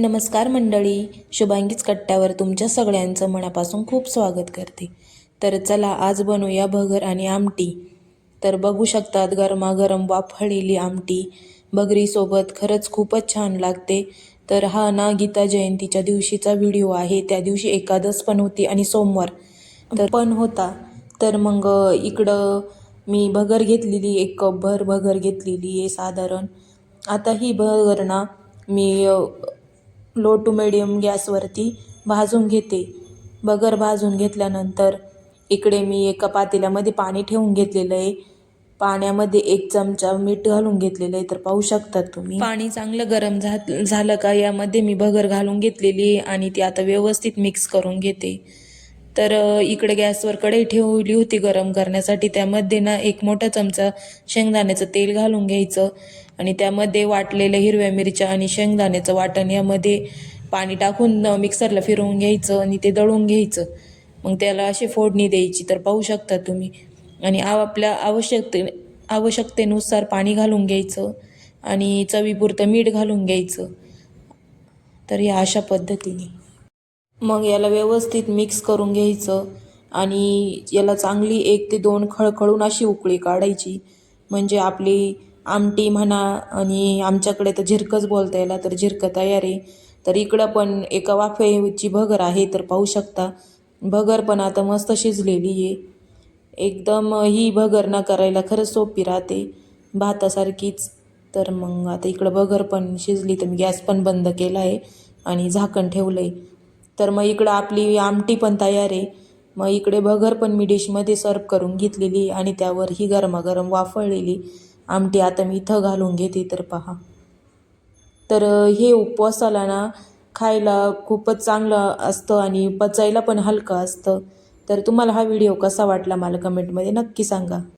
नमस्कार मंडळी शुभांगीच कट्ट्यावर तुमच्या सगळ्यांचं मनापासून खूप स्वागत करते. तर चला आज बनवूया भगर आणि आमटी. तर बघू शकतात गरमागरम वाफळलेली आमटी. भगरीसोबत खरंच खूपच छान लागते. तर हा ना गीता जयंतीच्या दिवशीचा व्हिडिओ आहे. त्या दिवशी एकादस पण होती आणि सोमवार तर पण होता. तर मग इकडं मी भगर घेतलेली एक कपभर भगर घेतलेली आहे साधारण. आता ही भगर ना मी लो टू मिडियम गॅसवरती भाजून घेते. बगर भाजून घेतल्यानंतर इकडे मी एका पातेल्यामध्ये पाणी ठेवून घेतलेलं आहे. पाण्यामध्ये एक चमचा मीठ घालून घेतलेलं आहे. तर पाहू शकतात तुम्ही. पाणी चांगलं गरम झालं का? यामध्ये मी भगर घालून घेतलेली आहे आणि ती आता व्यवस्थित मिक्स करून घेते. तर इकडे गॅसवर कढई ठेवली होती गरम करण्यासाठी. त्यामध्ये ना एक मोठा चमचा शेंगदाण्याचं तेल घालून घ्यायचं आणि त्यामध्ये वाटलेल्या हिरव्या मिरच्या आणि शेंगदाण्याचं वाटण यामध्ये पाणी टाकून मिक्सरला फिरवून घ्यायचं आणि ते दळून घ्यायचं. मग त्याला अशी फोडणी द्यायची तर पाहू शकता तुम्ही. आणि आव आपल्या आवश्यकते आवश्यकतेनुसार पाणी घालून घ्यायचं आणि चवीपुरतं मीठ घालून घ्यायचं. तर या अशा पद्धतीने. मग याला व्यवस्थित मिक्स करून घ्यायचं आणि याला चांगली एक ते दोन खळखळून अशी उकळी काढायची. म्हणजे आपली आमटी म्हणा आणि आमच्याकडे तर झिरकच बोलता याला तर झिरकं तयार आहे. तर इकडं पण एका वाफेची भगर आहे तर पाहू शकता. भगर पण आता मस्त शिजलेली आहे. एकदम ही भगर ना करायला खरंच सोपी राहते. भातासारखीच. तर मग आता इकडं भगर पण शिजली तर मी गॅस पण बंद केला आहे आणि झाकण ठेवलं आहे तर मग इकडं आपली आमटी पण तयार आहे. मग इकडे भगर पण मी डिशमध्ये सर्व करून घेतलेली आणि त्यावर ही गरमागरम वाफळलेली आमटी आता मी इथं घालून घेते तर पहा. तर हे उपवासाला ना खायला खूपच चांगलं असतं आणि पचायला पण हलकं असतं. तर तुम्हाला हा व्हिडिओ कसा वाटला मला कमेंटमध्ये नक्की सांगा.